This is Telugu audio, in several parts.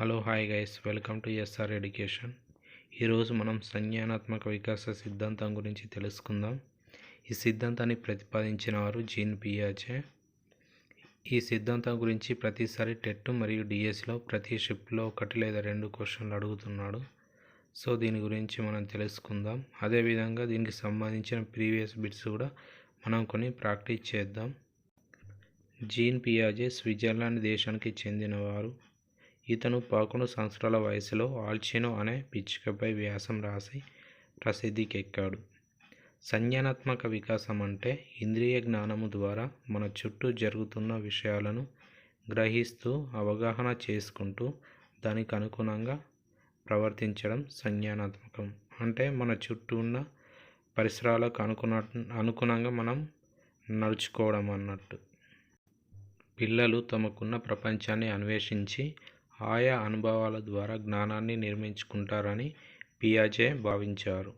Hello hi guys. Welcome to SR education. ఈరోజు మనం సంజ్ఞానాత్మక వికాస సిద్ధాంతం గురించి తెలుసుకుందాం. ఈ సిద్ధాంతాన్ని ప్రతిపాదించిన వారు జీన్ పియాచే. ఈ సిద్ధాంతం గురించి ప్రతిసారి టెట్ మరియు డిఎస్లో ప్రతి షిఫ్ట్లో ఒకటి లేదా రెండు క్వశ్చన్లు అడుగుతున్నాడు. సో దీని గురించి మనం తెలుసుకుందాం. అదేవిధంగా దీనికి సంబంధించిన ప్రీవియస్ బిట్స్ కూడా మనం కొన్ని ప్రాక్టీస్ చేద్దాం. జీన్ పియాజే స్విట్జర్లాండ్ దేశానికి చెందినవారు. ఇతను పదకొండు సంవత్సరాల వయసులో ఆల్చినో అనే పిచ్చుకపై వ్యాసం రాసి ప్రసిద్ధికెక్కాడు. సంజ్ఞానాత్మక వికాసం అంటే ఇంద్రియ జ్ఞానము ద్వారా మన చుట్టూ జరుగుతున్న విషయాలను గ్రహిస్తూ అవగాహన చేసుకుంటూ దానికి అనుగుణంగా ప్రవర్తించడం సంజ్ఞానాత్మకం. అంటే మన చుట్టూ ఉన్న పరిసరాలకు అనుకున్న అనుగుణంగా మనం నడుచుకోవడం అన్నట్టు. పిల్లలు తమకున్న ప్రపంచాన్ని అన్వేషించి ఆయా అనుభవాల ద్వారా జ్ఞానాన్ని నిర్మించుకుంటారని పియాజే భావించారు.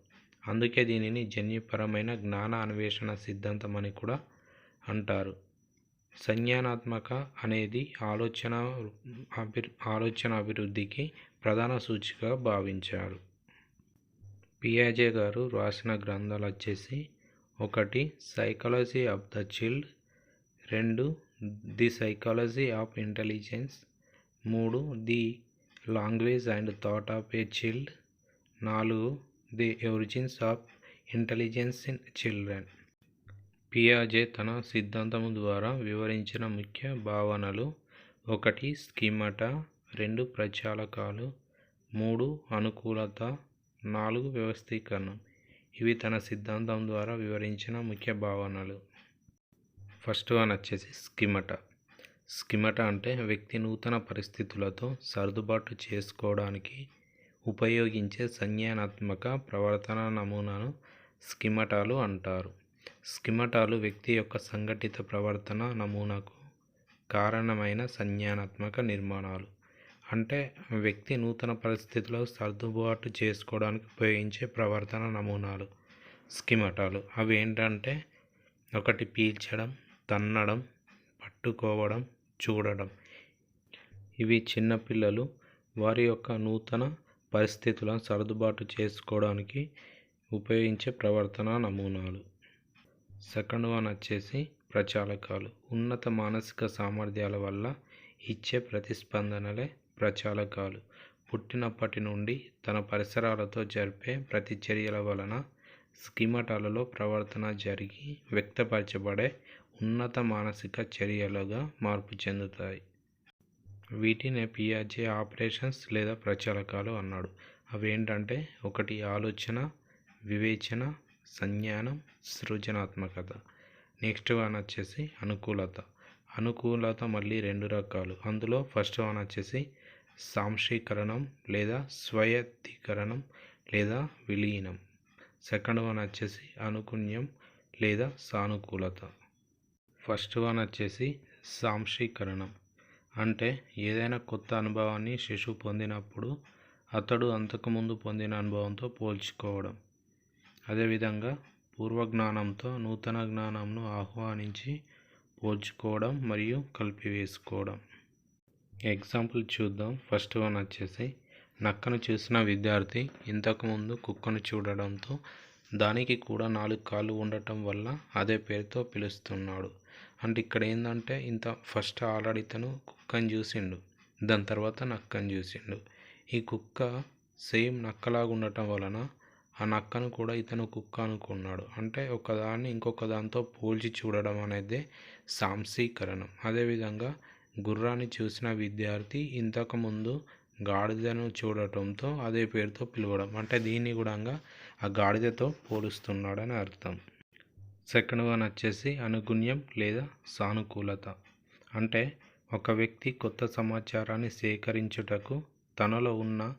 అందుకే దీనిని జన్యుపరమైన జ్ఞాన అన్వేషణ సిద్ధాంతం అని కూడా అంటారు. సంజ్ఞానాత్మక అనేది ఆలోచన అభి ఆలోచన అభివృద్ధికి ప్రధాన సూచికగా భావించారు. పియాజే గారు రాసిన గ్రంథాలు వచ్చేసి ఒకటి సైకాలజీ ఆఫ్ ద చిల్డ్ రెండు ది సైకాలజీ ఆఫ్ ఇంటెలిజెన్స్ మూడు the language and thought of a child. నాలుగు the origins of intelligence in children. పియాజే తన సిద్ధాంతము ద్వారా వివరించిన ముఖ్య భావనలు ఒకటి స్కీమట. రెండు ప్రచాలకాలు. మూడు అనుకూలత. నాలుగు వ్యవస్థీకరణం. ఇవి తన సిద్ధాంతం ద్వారా వివరించిన ముఖ్య భావనలు. ఫస్ట్ వన్ వచ్చేసి స్కిమట. స్కిమట అంటే వ్యక్తి నూతన పరిస్థితులతో సర్దుబాటు చేసుకోవడానికి ఉపయోగించే సంజ్ఞానాత్మక ప్రవర్తన నమూనాను స్కిమటాలు అంటారు. స్కిమటాలు వ్యక్తి యొక్క సంఘటిత ప్రవర్తన నమూనాకు కారణమైన సంజ్ఞానాత్మక నిర్మాణాలు. అంటే వ్యక్తి నూతన పరిస్థితుల్లో సర్దుబాటు చేసుకోవడానికి ఉపయోగించే ప్రవర్తన నమూనాలు స్కిమటాలు. అవి ఏంటంటే ఒకటి పీల్చడం తన్నడం పట్టుకోవడం చూడడం. ఇవి చిన్నపిల్లలు వారి యొక్క నూతన పరిస్థితులను సర్దుబాటు చేసుకోవడానికి ఉపయోగించే ప్రవర్తన నమూనాలు. సెకండ్ వన్ వచ్చేసి ప్రచాలకాలు. ఉన్నత మానసిక సామర్థ్యాల వల్ల ఇచ్చే ప్రతిస్పందనలే ప్రచాలకాలు. పుట్టినప్పటి నుండి తన పరిసరాలతో జరిపే ప్రతిచర్యల వలన స్కిమటాలలో ప్రవర్తన జరిగి వ్యక్తపరచబడే ఉన్నత మానసిక చర్యలుగా మార్పు చెందుతాయి. వీటినే పియాజే ఆపరేషన్స్ లేదా ప్రచారకాలు అన్నాడు. అవేంటంటే ఒకటి ఆలోచన వివేచన సంజ్ఞానం సృజనాత్మకత. నెక్స్ట్ వన్ వచ్చేసి అనుకూలత. అనుకూలత మళ్ళీ రెండు రకాలు. అందులో ఫస్ట్ వన్ వచ్చేసి సాంశీకరణం లేదా స్వయత్తీకరణం లేదా విలీనం. సెకండ్ వన్ వచ్చేసి అనుకుణ్యం లేదా సానుకూలత. ఫస్ట్ వన్ వచ్చేసి సాంశీకరణం. అంటే ఏదైనా కొత్త అనుభవాన్ని శిశువు పొందినప్పుడు అతడు అంతకుముందు పొందిన అనుభవంతో పోల్చుకోవడం. అదేవిధంగా పూర్వజ్ఞానంతో నూతన జ్ఞానంను ఆహ్వానించి పోల్చుకోవడం మరియు కలిపివేసుకోవడం. ఎగ్జాంపుల్ చూద్దాం. ఫస్ట్ వన్ వచ్చేసి నక్కను చూసిన విద్యార్థి ఇంతకుముందు కుక్కను చూడడంతో దానికి కూడా నాలుగు కాళ్ళు ఉండటం వల్ల అదే పేరుతో పిలుస్తున్నాడు. అంటే ఇక్కడ ఏంటంటే ఇంత ఫస్ట్ ఆల్రెడీ ఇతను కుక్కని చూసిండు. దాని తర్వాత నక్కని చూసిండు. ఈ కుక్క సేమ్ నక్కలాగా ఉండటం వలన ఆ నక్కను కూడా ఇతను కుక్క అనుకున్నాడు. అంటే ఒకదాన్ని ఇంకొక దాంతో పోల్చి చూడడం అనేది సాంసీకరణం అదేవిధంగా గుర్రాన్ని చూసిన విద్యార్థి ఇంతకుముందు గాడిదను చూడటంతో అదే పేరుతో పిలవడం. అంటే దీన్ని కూడా ఆ గాడిదతో పోలుస్తున్నాడని అర్థం. సెకండ్ వన్ వచ్చేసి అనుగుణ్యం లేదా సానుకూలత. అంటే ఒక వ్యక్తి కొత్త సమాచారాన్ని సేకరించుటకు తనలో ఉన్న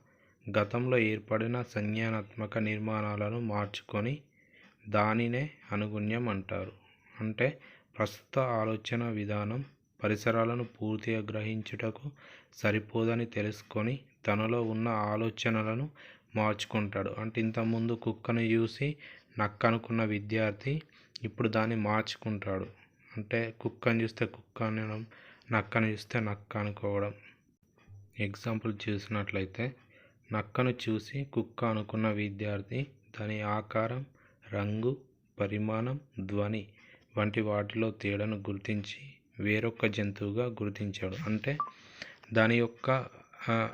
గతంలో ఏర్పడిన సంజ్ఞానాత్మక నిర్మాణాలను మార్చుకొని దానినే అనుగుణ్యం అంటారు. అంటే ప్రస్తుత ఆలోచన విధానం పరిసరాలను పూర్తిగా గ్రహించుటకు సరిపోదని తెలుసుకొని తనలో ఉన్న ఆలోచనలను మార్చుకుంటాడు. అంటే ఇంతకుముందు కుక్కను చూసి నక్క అనుకున్న విద్యార్థి ఇప్పుడు దాన్ని మార్చుకుంటాడు. అంటే కుక్కని చూస్తే కుక్క అనడం నక్కని చూస్తే నక్క అనుకోవడం. ఎగ్జాంపుల్ చూసినట్లయితే నక్కను చూసి కుక్క అనుకున్న విద్యార్థి దాని ఆకారం రంగు పరిమాణం ధ్వని వంటి వాటిలో తేడాను గుర్తించి వేరొక జంతువుగా గుర్తించాడు. అంటే దాని యొక్క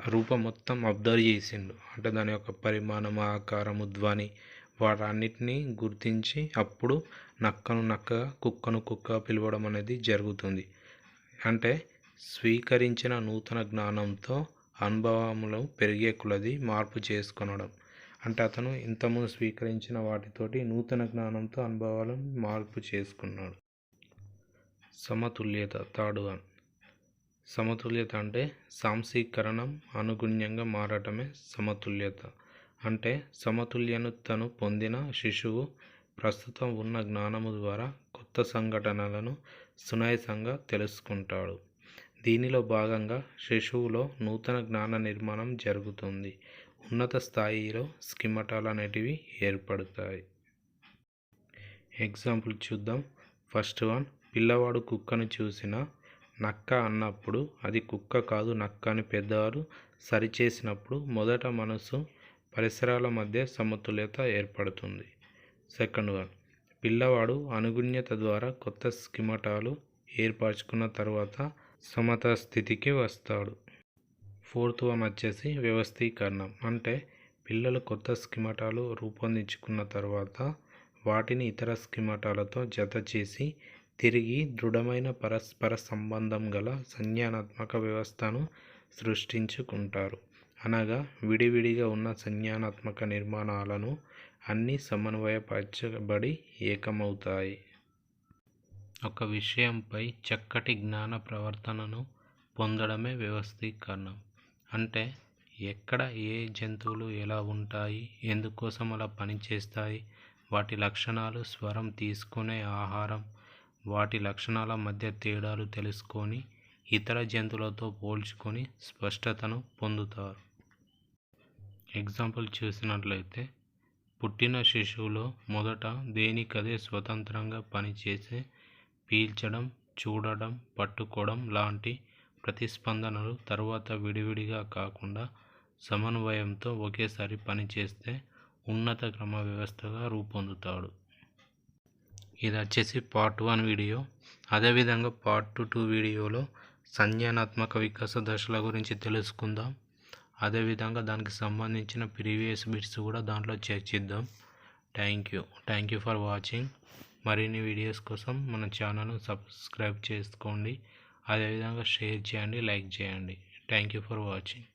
రూపం మొత్తం అబ్జర్వ్ చేసిండు. అంటే దాని యొక్క పరిమాణం ఆకారము ధ్వని వాటన్నిటిని గుర్తించి అప్పుడు నక్కను నక్కగా కుక్కను కుక్క పిలవడం అనేది జరుగుతుంది. అంటే స్వీకరించిన నూతన జ్ఞానంతో అనుభవములు పెరిగే కొలది మార్పు చేసుకొనడం. అంటే అతను ఇంతకుముందు స్వీకరించిన వాటితోటి నూతన జ్ఞానంతో అనుభవాలను మార్పు చేసుకున్నాడు. సమతుల్యత థర్డ్ వన్ సమతుల్యత అంటే సాంశీకరణం అనుగుణ్యంగా మారటమే సమతుల్యత. అంటే సమతుల్యతను పొందిన శిశువు ప్రస్తుతం ఉన్న జ్ఞానము ద్వారా కొత్త సంఘటనలను సునాయాసంగా తెలుసుకుంటాడు. దీనిలో భాగంగా శిశువులో నూతన జ్ఞాన నిర్మాణం జరుగుతుంది. ఉన్నత స్థాయిలో స్కిమటాలు అనేటివి ఏర్పడతాయి. ఎగ్జాంపుల్ చూద్దాం. ఫస్ట్ వన్ పిల్లవాడు కుక్కను చూసిన నక్క అన్నప్పుడు అది కుక్క కాదు నక్క అని పెద్దవారు సరిచేసినప్పుడు మొదట మనసు పరిసరాల మధ్య సమతుల్యత ఏర్పడుతుంది. సెకండ్ వన్ పిల్లవాడు అనుగుణ్యత ద్వారా కొత్త స్కిమటాలు ఏర్పరచుకున్న తర్వాత సమత స్థితికి వస్తాడు. ఫోర్త్ వన్ వచ్చేసి వ్యవస్థీకరణం. అంటే పిల్లలు కొత్త స్కిమటాలు రూపొందించుకున్న తర్వాత వాటిని ఇతర స్కిమటాలతో జత చేసి తిరిగి దృఢమైన పరస్పర సంబంధం గల సంజ్ఞానాత్మక వ్యవస్థను సృష్టించుకుంటారు. అనగా విడివిడిగా ఉన్న సంజ్ఞానాత్మక నిర్మాణాలను అన్నీ సమన్వయపరచబడి ఏకమవుతాయి. ఒక విషయంపై చక్కటి జ్ఞాన ప్రవర్తనను పొందడమే వ్యవస్థీకరణం. అంటే ఎక్కడ ఏ జంతువులు ఎలా ఉంటాయి ఎందుకోసం అలా పనిచేస్తాయి వాటి లక్షణాలు స్వరం తీసుకునే ఆహారం వాటి లక్షణాల మధ్య తేడాలు తెలుసుకొని ఇతర జంతువులతో పోల్చుకొని స్పష్టతను పొందుతారు. ఎగ్జాంపుల్ చూసినట్లయితే పుట్టిన శిశువులో మొదట దేనికదే స్వతంత్రంగా పనిచేసే పీల్చడం చూడడం పట్టుకోవడం లాంటి ప్రతిస్పందనలు తర్వాత విడివిడిగా కాకుండా సమన్వయంతో ఒకేసారి పనిచేస్తే ఉన్నత క్రమ వ్యవస్థగా రూపొందుతాడు. ఇది వచ్చేసి పార్ట్ వన్ వీడియో అదేవిధంగా పార్ట్ టూ వీడియోలో సంజ్ఞానాత్మక వికాస దశల గురించి తెలుసుకుందాం. అదేవిధంగా దానికి సంబంధించిన ప్రీవియస్ బిట్స్ కూడా దాంట్లో చేర్చిద్దాం. Thank you thank you for watching మరిన్ని వీడియోస్ కోసం మన ఛానల్ను సబ్స్క్రైబ్ చేసుకోండి. అదేవిధంగా షేర్ చేయండి లైక్ చేయండి. Thank you for watching